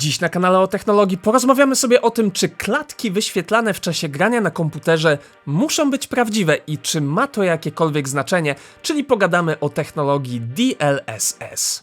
Dziś na kanale o technologii porozmawiamy sobie o tym, czy klatki wyświetlane w czasie grania na komputerze muszą być prawdziwe i czy ma to jakiekolwiek znaczenie, czyli pogadamy o technologii DLSS.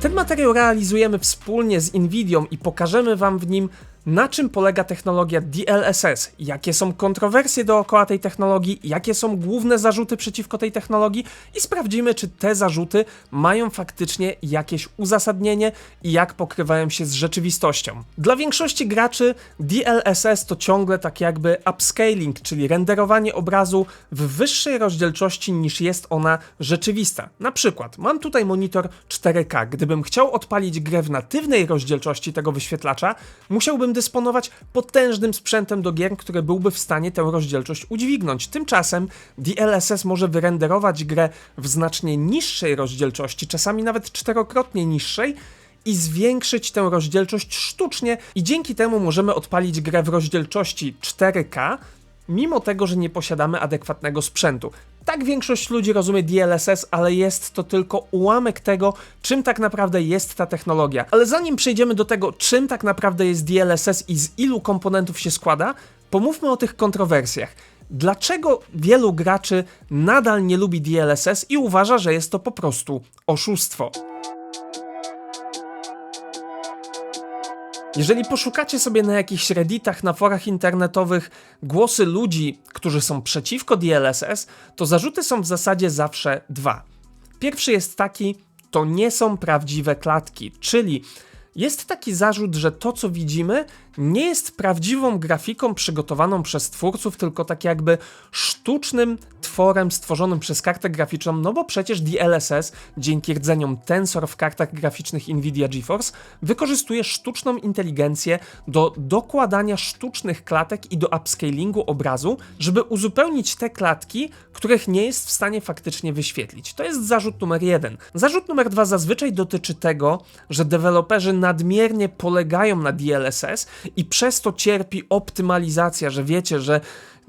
Ten materiał realizujemy wspólnie z Nvidią i pokażemy Wam w nim, na czym polega technologia DLSS, jakie są kontrowersje dookoła tej technologii, jakie są główne zarzuty przeciwko tej technologii i sprawdzimy, czy te zarzuty mają faktycznie jakieś uzasadnienie i jak pokrywają się z rzeczywistością. Dla większości graczy DLSS to ciągle tak jakby upscaling, czyli renderowanie obrazu w wyższej rozdzielczości niż jest ona rzeczywista. Na przykład mam tutaj monitor 4K. Gdybym chciał odpalić grę w natywnej rozdzielczości tego wyświetlacza, musiałbym dysponować potężnym sprzętem do gier, który byłby w stanie tę rozdzielczość udźwignąć. Tymczasem DLSS może wyrenderować grę w znacznie niższej rozdzielczości, czasami nawet czterokrotnie niższej, i zwiększyć tę rozdzielczość sztucznie, i dzięki temu możemy odpalić grę w rozdzielczości 4K, mimo tego, że nie posiadamy adekwatnego sprzętu. Tak większość ludzi rozumie DLSS, ale jest to tylko ułamek tego, czym tak naprawdę jest ta technologia. Ale zanim przejdziemy do tego, czym tak naprawdę jest DLSS i z ilu komponentów się składa, pomówmy o tych kontrowersjach. Dlaczego wielu graczy nadal nie lubi DLSS i uważa, że jest to po prostu oszustwo? Jeżeli poszukacie sobie na jakichś redditach, na forach internetowych głosy ludzi, którzy są przeciwko DLSS, to zarzuty są w zasadzie zawsze dwa. Pierwszy jest taki, to nie są prawdziwe klatki, czyli jest taki zarzut, że to co widzimy nie jest prawdziwą grafiką przygotowaną przez twórców, tylko tak jakby sztucznym tworem stworzonym przez kartę graficzną, no bo przecież DLSS dzięki rdzeniom Tensor w kartach graficznych Nvidia GeForce wykorzystuje sztuczną inteligencję do dokładania sztucznych klatek i do upscalingu obrazu, żeby uzupełnić te klatki, których nie jest w stanie faktycznie wyświetlić. To jest zarzut numer jeden. Zarzut numer dwa zazwyczaj dotyczy tego, że deweloperzy nadmiernie polegają na DLSS i przez to cierpi optymalizacja, że wiecie, że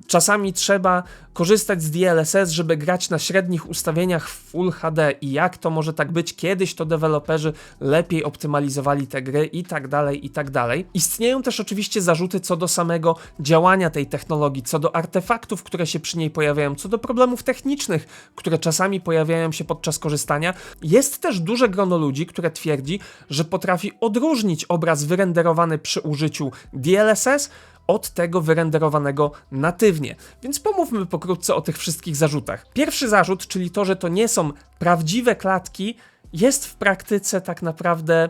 czasami trzeba korzystać z DLSS, żeby grać na średnich ustawieniach w Full HD i jak to może tak być, kiedyś to deweloperzy lepiej optymalizowali te gry i tak dalej, i tak dalej. Istnieją też oczywiście zarzuty co do samego działania tej technologii, co do artefaktów, które się przy niej pojawiają, co do problemów technicznych, które czasami pojawiają się podczas korzystania. Jest też duże grono ludzi, które twierdzi, że potrafi odróżnić obraz wyrenderowany przy użyciu DLSS od tego wyrenderowanego natywnie. Więc pomówmy pokrótce o tych wszystkich zarzutach. Pierwszy zarzut, czyli to, że to nie są prawdziwe klatki, jest w praktyce tak naprawdę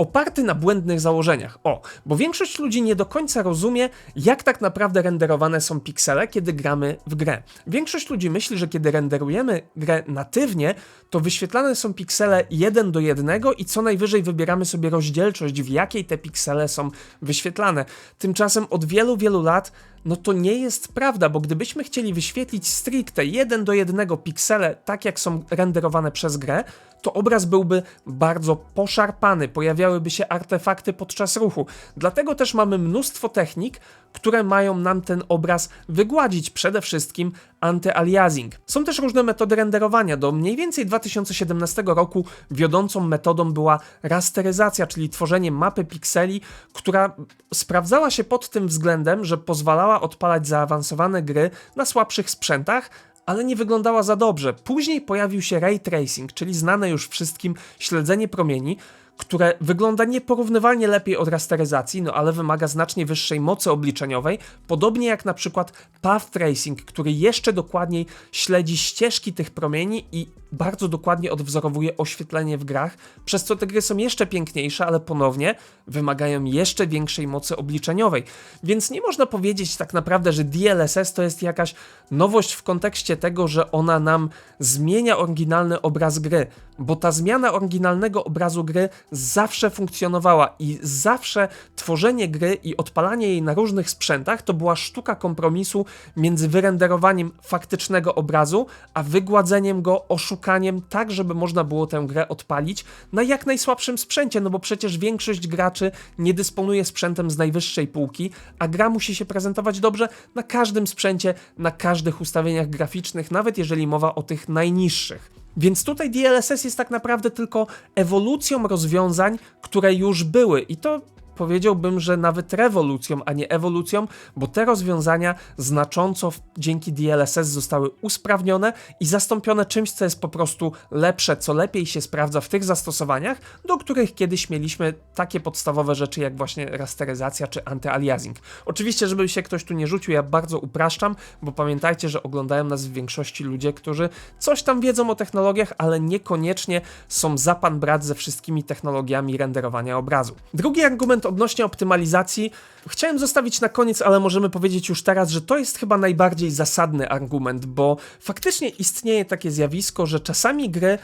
oparty na błędnych założeniach. O, bo większość ludzi nie do końca rozumie, jak tak naprawdę renderowane są piksele, kiedy gramy w grę. Większość ludzi myśli, że kiedy renderujemy grę natywnie, to wyświetlane są piksele jeden do jednego i co najwyżej wybieramy sobie rozdzielczość, w jakiej te piksele są wyświetlane. Tymczasem od wielu, wielu lat no to nie jest prawda, bo gdybyśmy chcieli wyświetlić stricte jeden do jednego piksele, tak jak są renderowane przez grę, to obraz byłby bardzo poszarpany, pojawiałyby się artefakty podczas ruchu. Dlatego też mamy mnóstwo technik, które mają nam ten obraz wygładzić, przede wszystkim anty-aliasing. Są też różne metody renderowania. Do mniej więcej 2017 roku wiodącą metodą była rasteryzacja, czyli tworzenie mapy pikseli, która sprawdzała się pod tym względem, że pozwalała odpalać zaawansowane gry na słabszych sprzętach, ale nie wyglądała za dobrze. Później pojawił się ray tracing, czyli znane już wszystkim śledzenie promieni, które wygląda nieporównywalnie lepiej od rasteryzacji, no ale wymaga znacznie wyższej mocy obliczeniowej, podobnie jak na przykład path tracing, który jeszcze dokładniej śledzi ścieżki tych promieni i bardzo dokładnie odwzorowuje oświetlenie w grach, przez co te gry są jeszcze piękniejsze, ale ponownie wymagają jeszcze większej mocy obliczeniowej. Więc nie można powiedzieć tak naprawdę, że DLSS to jest jakaś nowość w kontekście tego, że ona nam zmienia oryginalny obraz gry, bo ta zmiana oryginalnego obrazu gry zawsze funkcjonowała i zawsze tworzenie gry i odpalanie jej na różnych sprzętach to była sztuka kompromisu między wyrenderowaniem faktycznego obrazu, a wygładzeniem go, oszukaniem, tak żeby można było tę grę odpalić na jak najsłabszym sprzęcie, no bo przecież większość graczy nie dysponuje sprzętem z najwyższej półki, a gra musi się prezentować dobrze na każdym sprzęcie, na każdych ustawieniach graficznych, nawet jeżeli mowa o tych najniższych. Więc tutaj DLSS jest tak naprawdę tylko ewolucją rozwiązań, które już były i to powiedziałbym, że nawet rewolucją, a nie ewolucją, bo te rozwiązania znacząco dzięki DLSS zostały usprawnione i zastąpione czymś, co jest po prostu lepsze, co lepiej się sprawdza w tych zastosowaniach, do których kiedyś mieliśmy takie podstawowe rzeczy jak właśnie rasteryzacja czy antyaliasing. Oczywiście, żeby się ktoś tu nie rzucił, ja bardzo upraszczam, bo pamiętajcie, że oglądają nas w większości ludzie, którzy coś tam wiedzą o technologiach, ale niekoniecznie są za pan brat ze wszystkimi technologiami renderowania obrazu. Drugi argument odnośnie optymalizacji chciałem zostawić na koniec, ale możemy powiedzieć już teraz, że to jest chyba najbardziej zasadny argument, bo faktycznie istnieje takie zjawisko, że czasami gry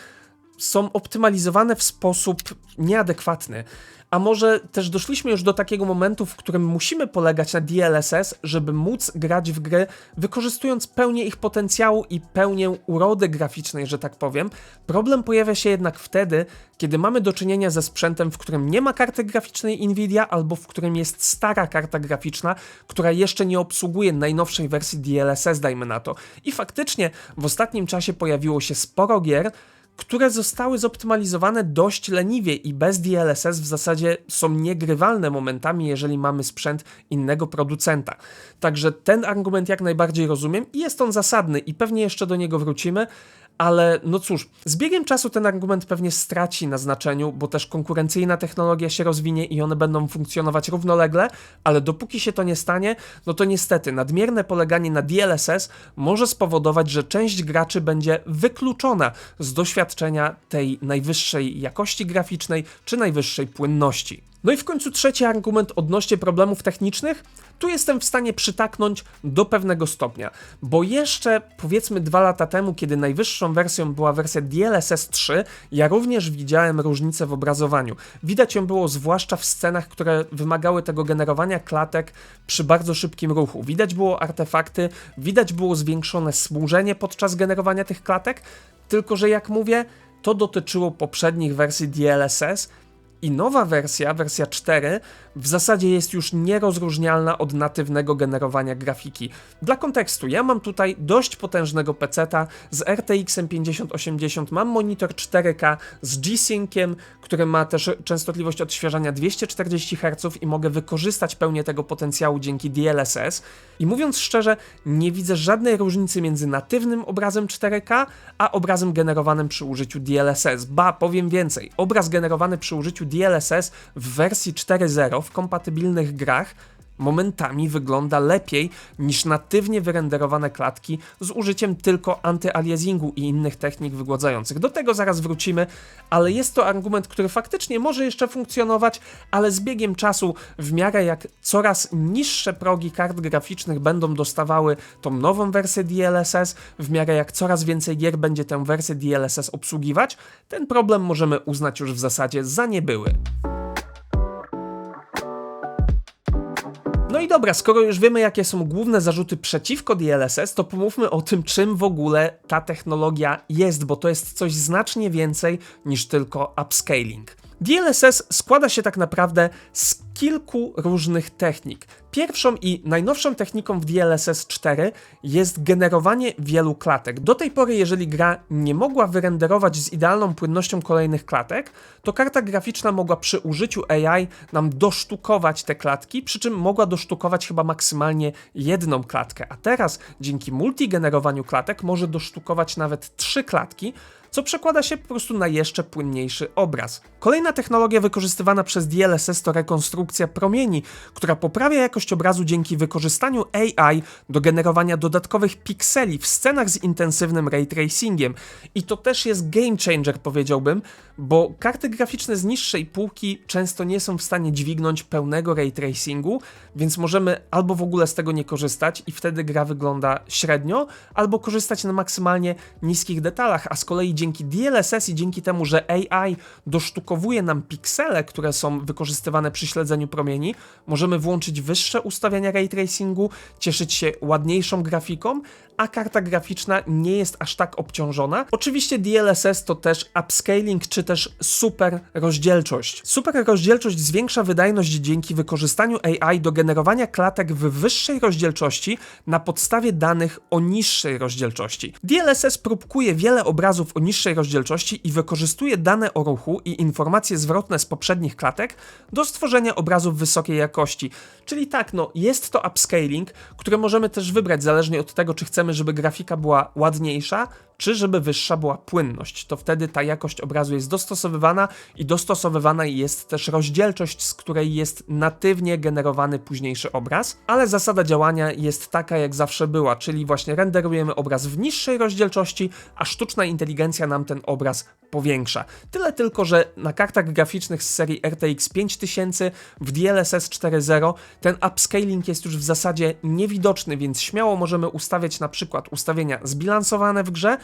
są optymalizowane w sposób nieadekwatny. A może też doszliśmy już do takiego momentu, w którym musimy polegać na DLSS, żeby móc grać w gry, wykorzystując pełnię ich potencjału i pełnię urody graficznej, że tak powiem. Problem pojawia się jednak wtedy, kiedy mamy do czynienia ze sprzętem, w którym nie ma karty graficznej Nvidia, albo w którym jest stara karta graficzna, która jeszcze nie obsługuje najnowszej wersji DLSS, dajmy na to. I faktycznie w ostatnim czasie pojawiło się sporo gier, które zostały zoptymalizowane dość leniwie i bez DLSS w zasadzie są niegrywalne momentami, jeżeli mamy sprzęt innego producenta. Także ten argument jak najbardziej rozumiem i jest on zasadny i pewnie jeszcze do niego wrócimy, ale no cóż, z biegiem czasu ten argument pewnie straci na znaczeniu, bo też konkurencyjna technologia się rozwinie i one będą funkcjonować równolegle, ale dopóki się to nie stanie, no to niestety nadmierne poleganie na DLSS może spowodować, że część graczy będzie wykluczona z doświadczenia tej najwyższej jakości graficznej czy najwyższej płynności. No i w końcu trzeci argument odnośnie problemów technicznych. Tu jestem w stanie przytaknąć do pewnego stopnia, bo jeszcze powiedzmy dwa lata temu, kiedy najwyższą wersją była wersja DLSS 3, ja również widziałem różnicę w obrazowaniu. Widać ją było zwłaszcza w scenach, które wymagały tego generowania klatek przy bardzo szybkim ruchu. Widać było artefakty, widać było zwiększone służenie podczas generowania tych klatek, tylko że jak mówię, to dotyczyło poprzednich wersji DLSS, i nowa wersja, wersja 4, w zasadzie jest już nierozróżnialna od natywnego generowania grafiki. Dla kontekstu, ja mam tutaj dość potężnego peceta z RTX 5080, mam monitor 4K z G-Synciem, który ma też częstotliwość odświeżania 240 Hz i mogę wykorzystać pełnię tego potencjału dzięki DLSS. I mówiąc szczerze, nie widzę żadnej różnicy między natywnym obrazem 4K, a obrazem generowanym przy użyciu DLSS. Ba, powiem więcej, obraz generowany przy użyciu DLSS w wersji 4.0 w kompatybilnych grach momentami wygląda lepiej niż natywnie wyrenderowane klatki z użyciem tylko antyaliasingu i innych technik wygładzających. Do tego zaraz wrócimy, ale jest to argument, który faktycznie może jeszcze funkcjonować, ale z biegiem czasu, w miarę jak coraz niższe progi kart graficznych będą dostawały tą nową wersję DLSS, w miarę jak coraz więcej gier będzie tę wersję DLSS obsługiwać, ten problem możemy uznać już w zasadzie za niebyły. I dobra, skoro już wiemy, jakie są główne zarzuty przeciwko DLSS, to pomówmy o tym, czym w ogóle ta technologia jest, bo to jest coś znacznie więcej niż tylko upscaling. DLSS składa się tak naprawdę z kilku różnych technik. Pierwszą i najnowszą techniką w DLSS 4 jest generowanie wielu klatek. Do tej pory, jeżeli gra nie mogła wyrenderować z idealną płynnością kolejnych klatek, to karta graficzna mogła przy użyciu AI nam dosztukować te klatki, przy czym mogła dosztukować chyba maksymalnie jedną klatkę, a teraz dzięki multigenerowaniu klatek może dosztukować nawet trzy klatki, co przekłada się po prostu na jeszcze płynniejszy obraz. Kolejna technologia wykorzystywana przez DLSS to rekonstrukcja promieni, która poprawia jakość obrazu dzięki wykorzystaniu AI do generowania dodatkowych pikseli w scenach z intensywnym ray tracingiem. I to też jest game changer, powiedziałbym, bo karty graficzne z niższej półki często nie są w stanie dźwignąć pełnego ray tracingu, więc możemy albo w ogóle z tego nie korzystać i wtedy gra wygląda średnio, albo korzystać na maksymalnie niskich detalach, a z kolei dzięki DLSS i dzięki temu, że AI dosztukowuje nam piksele, które są wykorzystywane przy śledzeniu promieni, możemy włączyć wyższe ustawienia ray tracingu, cieszyć się ładniejszą grafiką, a karta graficzna nie jest aż tak obciążona. Oczywiście DLSS to też upscaling czy też super rozdzielczość. Super rozdzielczość zwiększa wydajność dzięki wykorzystaniu AI do generowania klatek w wyższej rozdzielczości na podstawie danych o niższej rozdzielczości. DLSS próbkuje wiele obrazów o niższej rozdzielczości i wykorzystuje dane o ruchu i informacje zwrotne z poprzednich klatek do stworzenia obrazów wysokiej jakości. Czyli tak, no jest to upscaling, który możemy też wybrać zależnie od tego, czy chcemy, żeby grafika była ładniejsza, czy żeby wyższa była płynność. To wtedy ta jakość obrazu jest dostosowywana i dostosowywana jest też rozdzielczość, z której jest natywnie generowany późniejszy obraz, ale zasada działania jest taka jak zawsze była, czyli właśnie renderujemy obraz w niższej rozdzielczości, a sztuczna inteligencja nam ten obraz powiększa. Tyle tylko, że na kartach graficznych z serii RTX 5000 w DLSS 4.0 ten upscaling jest już w zasadzie niewidoczny, więc śmiało możemy ustawiać na przykład ustawienia zbilansowane w grze,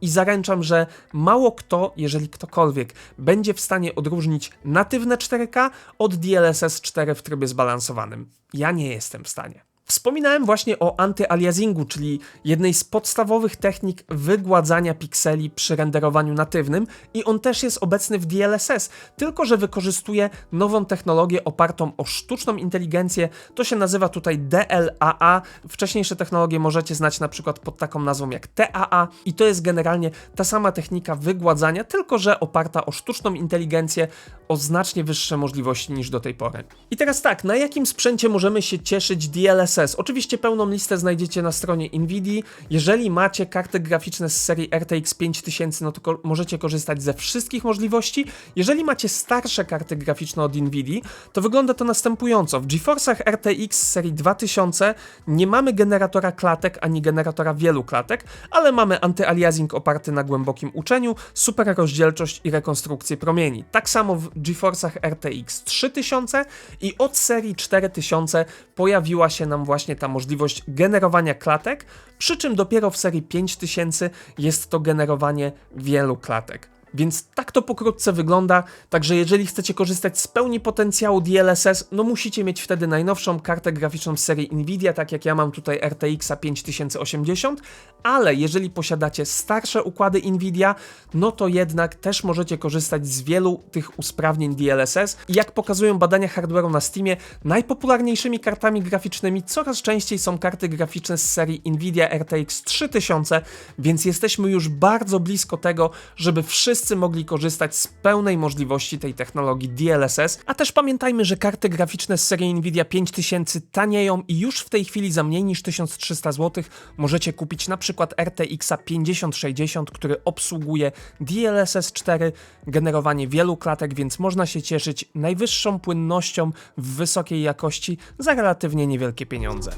i zaręczam, że mało kto, jeżeli ktokolwiek, będzie w stanie odróżnić natywne 4K od DLSS 4 w trybie zbalansowanym. Ja nie jestem w stanie. Wspominałem właśnie o antyaliasingu, czyli jednej z podstawowych technik wygładzania pikseli przy renderowaniu natywnym i on też jest obecny w DLSS, tylko że wykorzystuje nową technologię opartą o sztuczną inteligencję, to się nazywa tutaj DLAA. Wcześniejsze technologie możecie znać na przykład pod taką nazwą jak TAA i to jest generalnie ta sama technika wygładzania, tylko że oparta o sztuczną inteligencję, o znacznie wyższe możliwości niż do tej pory. I teraz tak, na jakim sprzęcie możemy się cieszyć DLSS? Oczywiście pełną listę znajdziecie na stronie Nvidia. Jeżeli macie karty graficzne z serii RTX 5000, no to ko możecie korzystać ze wszystkich możliwości. Jeżeli macie starsze karty graficzne od Nvidia, to wygląda to następująco. W GeForce'ach RTX z serii 2000 nie mamy generatora klatek ani generatora wielu klatek, ale mamy antyaliasing oparty na głębokim uczeniu, super rozdzielczość i rekonstrukcję promieni. Tak samo w GeForce'ach RTX 3000 i od serii 4000 pojawiła się nam właśnie ta możliwość generowania klatek, przy czym dopiero w serii 5000 jest to generowanie wielu klatek. Więc tak to pokrótce wygląda, także jeżeli chcecie korzystać z pełni potencjału DLSS, no musicie mieć wtedy najnowszą kartę graficzną z serii Nvidia, tak jak ja mam tutaj RTX 5080, ale jeżeli posiadacie starsze układy Nvidia, no to jednak też możecie korzystać z wielu tych usprawnień DLSS i jak pokazują badania hardware'u na Steamie, najpopularniejszymi kartami graficznymi coraz częściej są karty graficzne z serii Nvidia RTX 3000, więc jesteśmy już bardzo blisko tego, żeby wszyscy wszyscy mogli korzystać z pełnej możliwości tej technologii DLSS, a też pamiętajmy, że karty graficzne z serii Nvidia 5000 tanieją i już w tej chwili za mniej niż 1300 zł możecie kupić na przykład RTX 5060, który obsługuje DLSS 4, generowanie wielu klatek, więc można się cieszyć najwyższą płynnością w wysokiej jakości za relatywnie niewielkie pieniądze.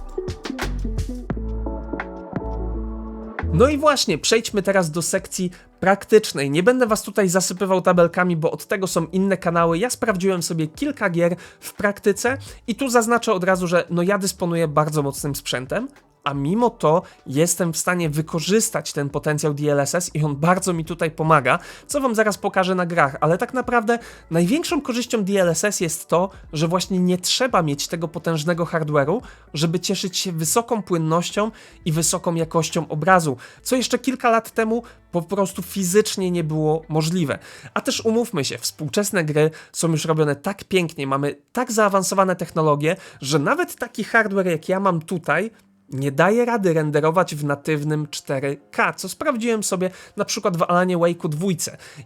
No i właśnie, przejdźmy teraz do sekcji praktycznej. Nie będę was tutaj zasypywał tabelkami, bo od tego są inne kanały. Ja sprawdziłem sobie kilka gier w praktyce i tu zaznaczę od razu, że no ja dysponuję bardzo mocnym sprzętem, a mimo to jestem w stanie wykorzystać ten potencjał DLSS i on bardzo mi tutaj pomaga, co wam zaraz pokażę na grach, ale tak naprawdę największą korzyścią DLSS jest to, że właśnie nie trzeba mieć tego potężnego hardware'u, żeby cieszyć się wysoką płynnością i wysoką jakością obrazu, co jeszcze kilka lat temu po prostu fizycznie nie było możliwe. A też umówmy się, współczesne gry są już robione tak pięknie, mamy tak zaawansowane technologie, że nawet taki hardware jak ja mam tutaj nie daje rady renderować w natywnym 4K, co sprawdziłem sobie na przykład w Alanie Wake'u 2.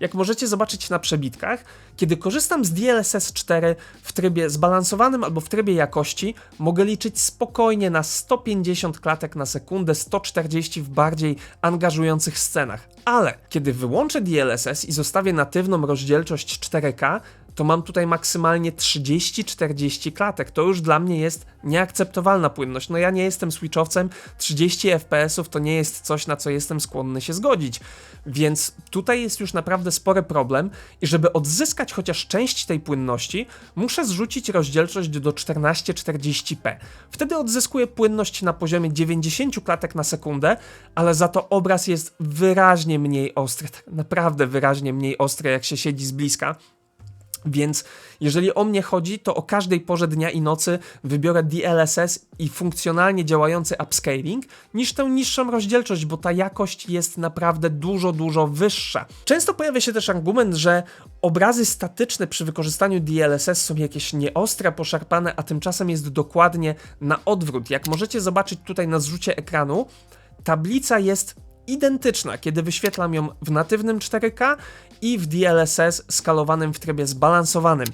Jak możecie zobaczyć na przebitkach, kiedy korzystam z DLSS 4 w trybie zbalansowanym albo w trybie jakości, mogę liczyć spokojnie na 150 klatek na sekundę, 140 w bardziej angażujących scenach. Ale kiedy wyłączę DLSS i zostawię natywną rozdzielczość 4K, to mam tutaj maksymalnie 30-40 klatek. To już dla mnie jest nieakceptowalna płynność. No ja nie jestem switchowcem, 30 FPS-ów to nie jest coś, na co jestem skłonny się zgodzić. Więc tutaj jest już naprawdę spory problem i żeby odzyskać chociaż część tej płynności, muszę zrzucić rozdzielczość do 1440p. Wtedy odzyskuję płynność na poziomie 90 klatek na sekundę, ale za to obraz jest wyraźnie mniej ostry, tak naprawdę wyraźnie mniej ostry, jak się siedzi z bliska Więc jeżeli o mnie chodzi, to o każdej porze dnia i nocy wybiorę DLSS i funkcjonalnie działający upscaling niż tę niższą rozdzielczość, bo ta jakość jest naprawdę dużo, dużo wyższa. Często pojawia się też argument, że obrazy statyczne przy wykorzystaniu DLSS są jakieś nieostre, poszarpane, a tymczasem jest dokładnie na odwrót. Jak możecie zobaczyć tutaj na zrzucie ekranu, tablica jest identyczna, kiedy wyświetlam ją w natywnym 4K i w DLSS skalowanym w trybie zbalansowanym.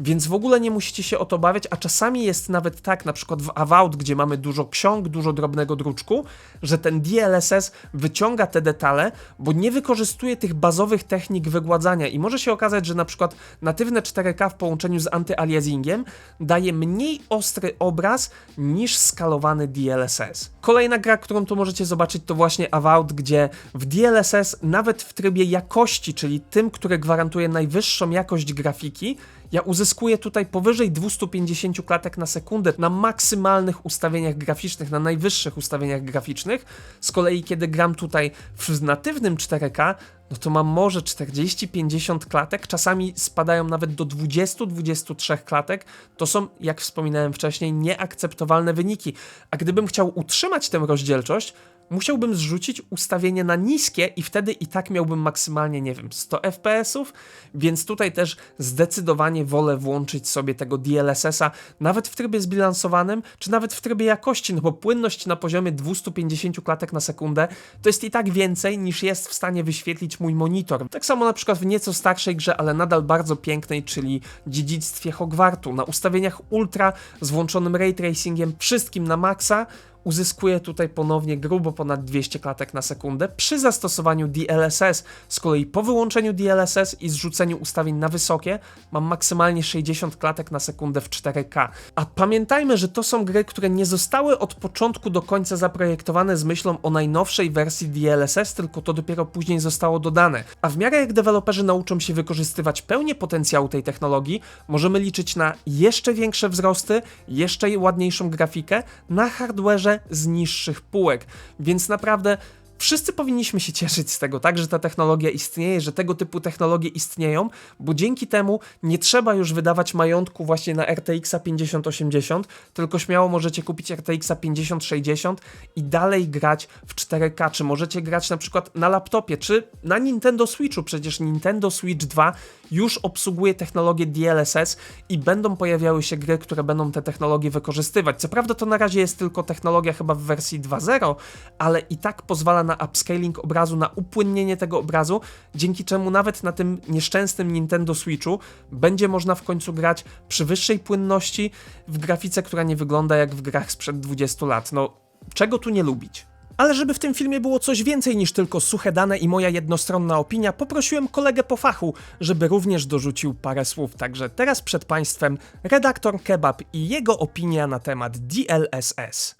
Więc w ogóle nie musicie się o to bawiać, a czasami jest nawet tak, na przykład w Avowed, gdzie mamy dużo ksiąg, dużo drobnego druczku, że ten DLSS wyciąga te detale, bo nie wykorzystuje tych bazowych technik wygładzania i może się okazać, że na przykład natywne 4K w połączeniu z antyaliasingiem daje mniej ostry obraz niż skalowany DLSS. Kolejna gra, którą tu możecie zobaczyć to właśnie Avowed, gdzie w DLSS nawet w trybie jakości, czyli tym, który gwarantuje najwyższą jakość grafiki, ja uzyskuję tutaj powyżej 250 klatek na sekundę na maksymalnych ustawieniach graficznych, na najwyższych ustawieniach graficznych. Z kolei, kiedy gram tutaj w natywnym 4K, no to mam może 40-50 klatek, czasami spadają nawet do 20-23 klatek. To są, jak wspominałem wcześniej, nieakceptowalne wyniki. A gdybym chciał utrzymać tę rozdzielczość, musiałbym zrzucić ustawienie na niskie i wtedy i tak miałbym maksymalnie, nie wiem, 100 FPS-ów, więc tutaj też zdecydowanie wolę włączyć sobie tego DLSS-a nawet w trybie zbilansowanym, czy nawet w trybie jakości, no bo płynność na poziomie 250 klatek na sekundę to jest i tak więcej niż jest w stanie wyświetlić mój monitor. Tak samo na przykład w nieco starszej grze, ale nadal bardzo pięknej, czyli Dziedzictwie Hogwartu. Na ustawieniach ultra z włączonym ray tracingiem, wszystkim na maksa, uzyskuje tutaj ponownie grubo ponad 200 klatek na sekundę przy zastosowaniu DLSS. Z kolei po wyłączeniu DLSS i zrzuceniu ustawień na wysokie mam maksymalnie 60 klatek na sekundę w 4K. A pamiętajmy, że to są gry, które nie zostały od początku do końca zaprojektowane z myślą o najnowszej wersji DLSS, tylko to dopiero później zostało dodane. A w miarę jak deweloperzy nauczą się wykorzystywać pełnię potencjału tej technologii, możemy liczyć na jeszcze większe wzrosty, jeszcze ładniejszą grafikę na hardwareze z niższych półek. Więc naprawdę wszyscy powinniśmy się cieszyć z tego, tak, że ta technologia istnieje, że tego typu technologie istnieją, bo dzięki temu nie trzeba już wydawać majątku właśnie na RTX 5080, tylko śmiało możecie kupić RTX 5060 i dalej grać w 4K, czy możecie grać na przykład na laptopie, czy na Nintendo Switchu, przecież Nintendo Switch 2 już obsługuje technologię DLSS i będą pojawiały się gry, które będą te technologie wykorzystywać. Co prawda to na razie jest tylko technologia chyba w wersji 2.0, ale i tak pozwala na upscaling obrazu, na upłynnienie tego obrazu, dzięki czemu nawet na tym nieszczęsnym Nintendo Switchu będzie można w końcu grać przy wyższej płynności w grafice, która nie wygląda jak w grach sprzed 20 lat. No, czego tu nie lubić? Ale żeby w tym filmie było coś więcej niż tylko suche dane i moja jednostronna opinia, poprosiłem kolegę po fachu, żeby również dorzucił parę słów. Także teraz przed Państwem redaktor Kebab i jego opinia na temat DLSS.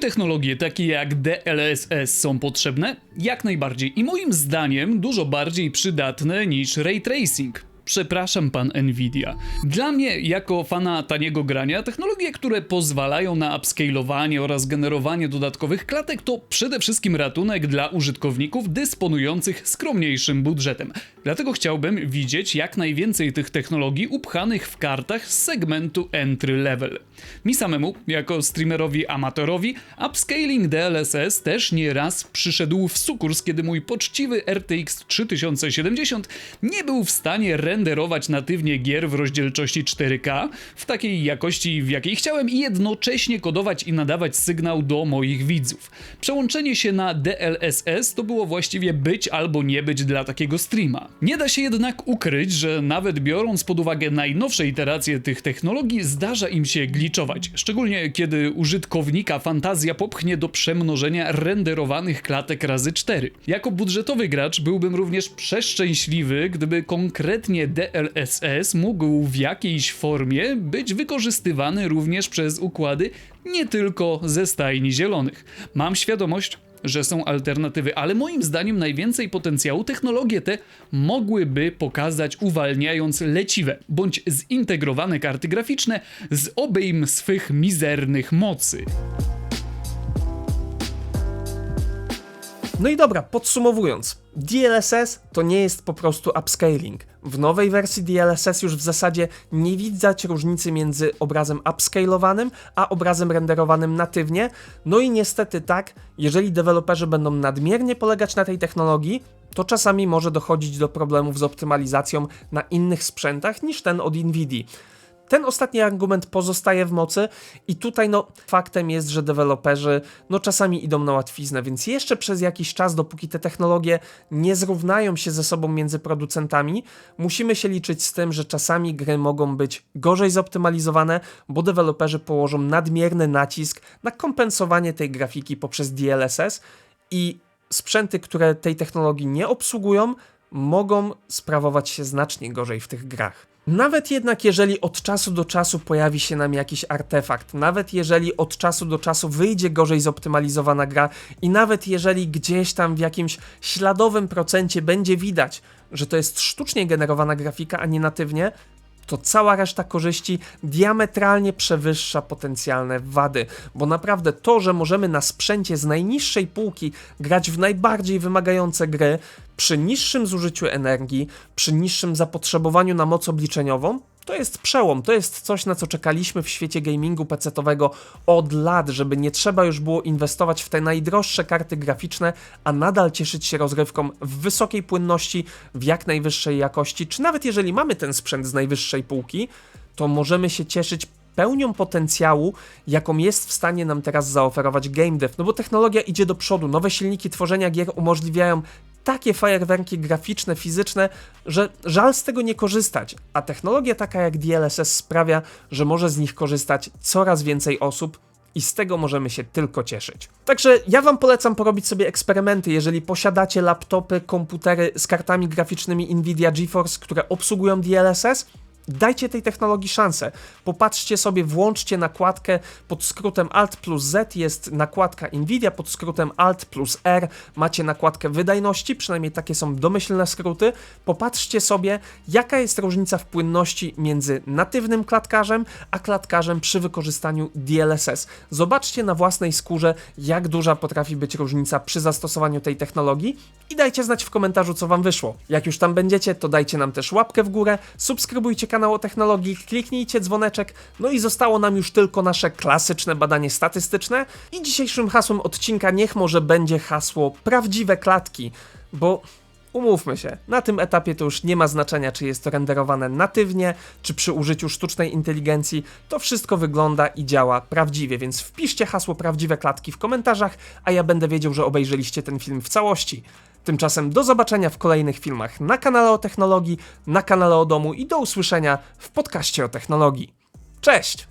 Technologie takie jak DLSS są potrzebne? Jak najbardziej i moim zdaniem dużo bardziej przydatne niż ray tracing. Przepraszam pan Nvidia. Dla mnie, jako fana taniego grania, technologie, które pozwalają na upscalowanie oraz generowanie dodatkowych klatek, to przede wszystkim ratunek dla użytkowników dysponujących skromniejszym budżetem. Dlatego chciałbym widzieć jak najwięcej tych technologii upchanych w kartach z segmentu entry level. Mi samemu, jako streamerowi amatorowi, upscaling DLSS też nieraz przyszedł w sukurs, kiedy mój poczciwy RTX 3070 nie był w stanie renderować natywnie gier w rozdzielczości 4K w takiej jakości, w jakiej chciałem i jednocześnie kodować i nadawać sygnał do moich widzów. Przełączenie się na DLSS to było właściwie być albo nie być dla takiego streama. Nie da się jednak ukryć, że nawet biorąc pod uwagę najnowsze iteracje tych technologii, zdarza im się gliczować, szczególnie kiedy użytkownika fantazja popchnie do przemnożenia renderowanych klatek razy 4. Jako budżetowy gracz byłbym również przeszczęśliwy, gdyby konkretnie DLSS mógł w jakiejś formie być wykorzystywany również przez układy nie tylko ze stajni zielonych. Mam świadomość, że są alternatywy, ale moim zdaniem najwięcej potencjału technologie te mogłyby pokazać uwalniając leciwe bądź zintegrowane karty graficzne z obejm swych mizernych mocy. No i dobra, podsumowując, DLSS to nie jest po prostu upscaling. W nowej wersji DLSS już w zasadzie nie widać różnicy między obrazem upscalowanym a obrazem renderowanym natywnie. No i niestety tak, jeżeli deweloperzy będą nadmiernie polegać na tej technologii, to czasami może dochodzić do problemów z optymalizacją na innych sprzętach niż ten od Nvidia. Ten ostatni argument pozostaje w mocy i tutaj no faktem jest, że deweloperzy no czasami idą na łatwiznę, więc jeszcze przez jakiś czas, dopóki te technologie nie zrównają się ze sobą między producentami, musimy się liczyć z tym, że czasami gry mogą być gorzej zoptymalizowane, bo deweloperzy położą nadmierny nacisk na kompensowanie tej grafiki poprzez DLSS i sprzęty, które tej technologii nie obsługują, mogą sprawować się znacznie gorzej w tych grach. Nawet jednak jeżeli od czasu do czasu pojawi się nam jakiś artefakt, nawet jeżeli od czasu do czasu wyjdzie gorzej zoptymalizowana gra i nawet jeżeli gdzieś tam w jakimś śladowym procencie będzie widać, że to jest sztucznie generowana grafika, a nie natywnie, to cała reszta korzyści diametralnie przewyższa potencjalne wady, bo naprawdę to, że możemy na sprzęcie z najniższej półki grać w najbardziej wymagające gry przy niższym zużyciu energii, przy niższym zapotrzebowaniu na moc obliczeniową, to jest przełom, to jest coś, na co czekaliśmy w świecie gamingu PC-owego od lat, żeby nie trzeba już było inwestować w te najdroższe karty graficzne, a nadal cieszyć się rozgrywką w wysokiej płynności, w jak najwyższej jakości, czy nawet jeżeli mamy ten sprzęt z najwyższej półki, to możemy się cieszyć pełnią potencjału, jaką jest w stanie nam teraz zaoferować game dev, no bo technologia idzie do przodu, nowe silniki tworzenia gier umożliwiają takie fajerwerki graficzne, fizyczne, że żal z tego nie korzystać, a technologia taka jak DLSS sprawia, że może z nich korzystać coraz więcej osób, i z tego możemy się tylko cieszyć. Także ja Wam polecam porobić sobie eksperymenty, jeżeli posiadacie laptopy, komputery z kartami graficznymi Nvidia GeForce, które obsługują DLSS. Dajcie tej technologii szansę. Popatrzcie sobie, włączcie nakładkę pod skrótem Alt plus Z jest nakładka Nvidia, pod skrótem Alt plus R macie nakładkę wydajności, przynajmniej takie są domyślne skróty. Popatrzcie sobie, jaka jest różnica w płynności między natywnym klatkarzem, a klatkarzem przy wykorzystaniu DLSS. Zobaczcie na własnej skórze, jak duża potrafi być różnica przy zastosowaniu tej technologii i dajcie znać w komentarzu, co Wam wyszło. Jak już tam będziecie, to dajcie nam też łapkę w górę, subskrybujcie kanał o technologii, kliknijcie dzwoneczek, no i zostało nam już tylko nasze klasyczne badanie statystyczne i dzisiejszym hasłem odcinka niech może będzie hasło prawdziwe klatki, bo Umówmy się, na tym etapie to już nie ma znaczenia, czy jest to renderowane natywnie, czy przy użyciu sztucznej inteligencji. To wszystko wygląda i działa prawdziwie, więc wpiszcie hasło prawdziwe klatki w komentarzach, a ja będę wiedział, że obejrzeliście ten film w całości. Tymczasem do zobaczenia w kolejnych filmach na kanale o technologii, na kanale o domu i do usłyszenia w podcaście o technologii. Cześć!